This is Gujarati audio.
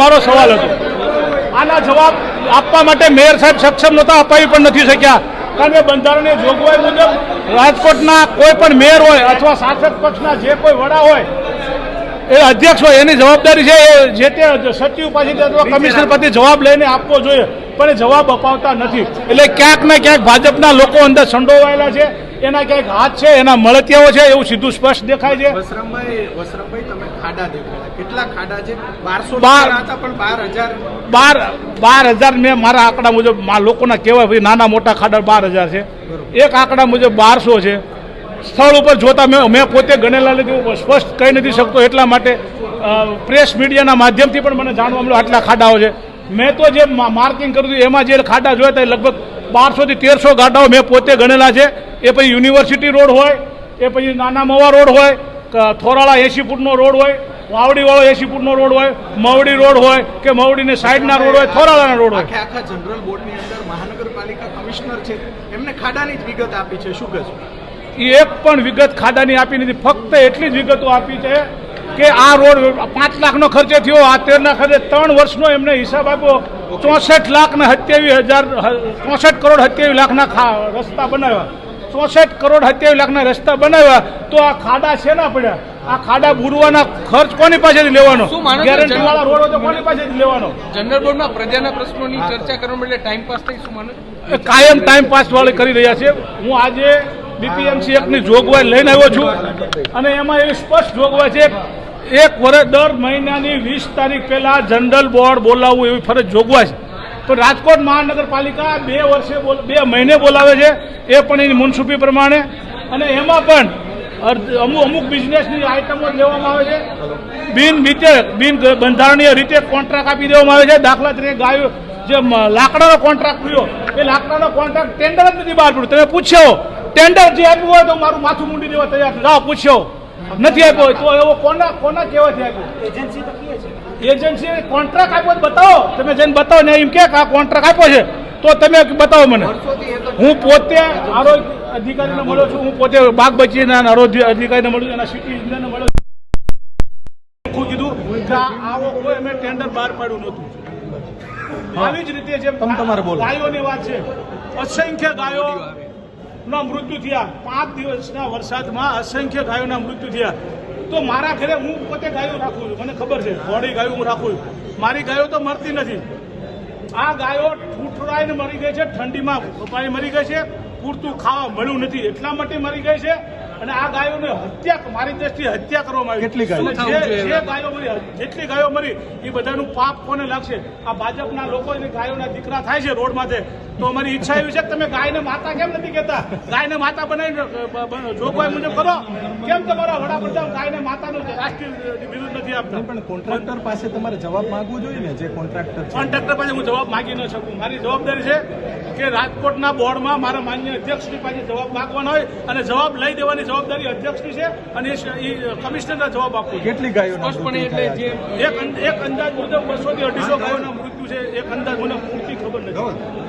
મારો સવાલ હતો. આના જવાબ આપવા માટે મેયર સાહેબ સક્ષમ નહોતા અપાવી પણ નથી શક્યા. કારણ કે બંધારણીય જોગવાઈ મુજબ રાજકોટના કોઈ પણ મેયર હોય અથવા શાસક પક્ષના જે કોઈ વડા હોય એ અધ્યક્ષ હોય એની જવાબદારી છે એ જે તે સચિવ પાસેથી અથવા કમિશનર પાસેથી જવાબ લઈને આપવો જોઈએ પણ એ જવાબ અપાવતા નથી. એટલે ક્યાંક ને ક્યાંક ભાજપના લોકો અંદર સંડોવાયેલા છે એના ક્યાંક હાથ છે એના મળતિયાઓ છે એવું સીધું સ્પષ્ટ દેખાય છે. વસરામભાઈ વસરામભાઈ તમે ખાડા દેખાડા કેટલા ખાડા છે? બારસો બાર. હતા પણ બાર હજાર બાર બાર હજાર મેં મારા આંકડા મુજબ મા- લોકોના કહેવાય ભાઈ નાના મોટા ખાડા બાર હજાર છે. એક આંકડા મુજબ બારસો છે. સ્થળ ઉપર જોતા મેં મેં પોતે ગણેલા નથી સ્પષ્ટ કહી નથી શકતો એટલા માટે પ્રેસ મીડિયાના માધ્યમથી પણ મને જાણવા મળ્યું આટલા ખાડાઓ છે. મેં તો જે માર્કિંગ કર્યું હતું એમાં જે ખાડા જોયા હતા લગભગ બારસોથી તેરસો ગાડાઓ મેં પોતે ગણેલા છે. એ પછી યુનિવર્સિટી રોડ હોય એ પછી નાના મવા રોડ હોય થોરાળા એસી ફૂટનો રોડ હોય વાવડીવાળો એસી ફૂટનો રોડ હોય મવડી રોડ હોય કે મવડીની સાઈડના રોડ હોય થોરાળાના રોડ હોય. આખા જનરલ બોર્ડની અંદર મહાનગરપાલિકા કમિશનર છે એમને ખાડાની જ વિગત આપી છે શું કહેશો? એક પણ વિગત ખાડાની આપી નથી ફક્ત એટલી જ વિગતો આપી છે કે આ રોડ પાંચ લાખનો ખર્ચે થયો આ તેરના ખર્ચે ત્રણ વર્ષનો એમને હિસાબ આપ્યો. ચોસઠ લાખ ને સત્યાવીસ હજાર ચોસઠ કરોડ સત્યાવીસ લાખના રસ્તા બનાવ્યા. ચોસઠ કરોડ સત્યાવીસ લાખના રસ્તા બનાવ્યા તો આ ખાડા શેના પડ્યા? આ ખાડા બુરવાના ખર્ચ કોની પાસેથી લેવાનો? ગેરંટી વાળા રોડ હોય તો કોની પાસેથી લેવાનો? જનરલ બોર્ડમાં પ્રજાના પ્રશ્નોની ચર્ચા કરવા માટે ટાઈમ પાસ થઈ શું માનો કાયમ ટાઈમ પાસ વાળી કરી રહ્યા છે. હું આજે બીપીએમસી એકની જોગવાઈ લઈને આવ્યો છું. અને એમાં એવી સ્પષ્ટ જોગવાઈ છે એક વર્ષ દર મહિનાની વીસ તારીખ પહેલા જનરલ બોર્ડ બોલાવવું એવી ફરજ જોગવાઈ છે. તો રાજકોટ મહાનગરપાલિકા બે વર્ષે બે મહિને બોલાવે છે, એ પણ એની મુનસુફી પ્રમાણે. અને એમાં પણ અમુક અમુક બિઝનેસની આઇટમો લેવામાં આવે છે. બિન રીતે બિન બંધારણીય રીતે કોન્ટ્રાક્ટ આપી દેવામાં આવે છે. દાખલા તરીકે ગાયો, જે લાકડાનો કોન્ટ્રાક્ટ થયો, એ લાકડાનો કોન્ટ્રાક્ટ ટેન્ડર જ નથી બહાર પડ્યું. તમે પૂછ્યો, ટેન્ડર જે આપ્યું હોય તો મારું માથું મૂંડી દેવા તૈયાર. જાઓ, પૂછ્યો. નથી આપ્યો તો એવો કોના કોના કહેવાથી આપ્યો? એજન્સી તો એજન્સી કોન્ટ્રાક્ટ આપ્યો બતાવો. તમે જઈને બતાવો ને એમ કે આ કોન્ટ્રાક્ટ આપ્યો છે તો તમે બતાવો મને. હું પોતે આરોગ્ય અધિકારીને મળ્યો છું હું પોતે બાગ બચીના આરોગ્ય અધિકારીને મળ્યો છું એના સિટી ઇન્જિનિયરને મળ્યો છું. કીધું કે આવો કોઈ અમે ટેન્ડર બહાર પાડ્યું નહોતું. આવી જ રીતે જેમ ગાયોની વાત છે. અસંખ્ય ગાયો ના મૃત્યુ થયા. પાંચ દિવસના વરસાદમાં અસંખ્ય ગાયોના મૃત્યુ થયા. તો મારા ઘરે હું પોતે ગાયો રાખું છું, મને ખબર છે. ઘોડી ગાયો હું રાખું છું. મારી ગાયો તો મરતી નથી. આ ગાયો ઠૂઠરાઈને મરી ગઈ છે, ઠંડીમાં પાણી મરી ગઈ છે, પૂરતું ખાવા મળ્યું નથી. એટલા માટે મરી ગઈ છે અને આ ગાયોને હત્યા મારી દ્રષ્ટિએ હત્યા કરવામાં આવી. કેટલી ગાયો? જે ગાયો મરી જેટલી ગાયો મરી એ બધાનું પાપ કોને લાગશે? આ ભાજપના લોકો ગાયોના દીકરા થાય છે રોડ માથે. તો અમારી ઈચ્છા એવી છે કે તમે ગાયને માતા કેમ નથી કહેતા? ગાયને માતા બનાવીને અ, બ- બ- જોગવાઈ મુજબ કરો. કેમ તમારા વડાપ્રધાન ગાયને માતાનું રાષ્ટ્રીય વિરુદ્ધ નથી આપતા? પણ કોન્ટ્રાક્ટર પાસે તમારે જવાબ માંગવો જોઈએ ને જે કોન્ટ્રાક્ટર છે? કોન્ટ્રાક્ટર પાસે હું જવાબ માંગી ન શકું. મારી જવાબદારી છે કે રાજકોટના બોર્ડમાં મારા માન્ય અધ્યક્ષની પાસે જવાબ માંગવાનો હોય અને જવાબ લઈ દેવાની જવાબદારી અધ્યક્ષની છે અને એ કમિશનરને જવાબ આપવો કેટલી ગાયો સ્પષ્ટપણે એટલે જે એક એક અંદાજ મુજબ બસો થી અઢીસો ગાયોના મૃત્યુ છે એક અંદાજ મને પૂરતી ખબર નથી.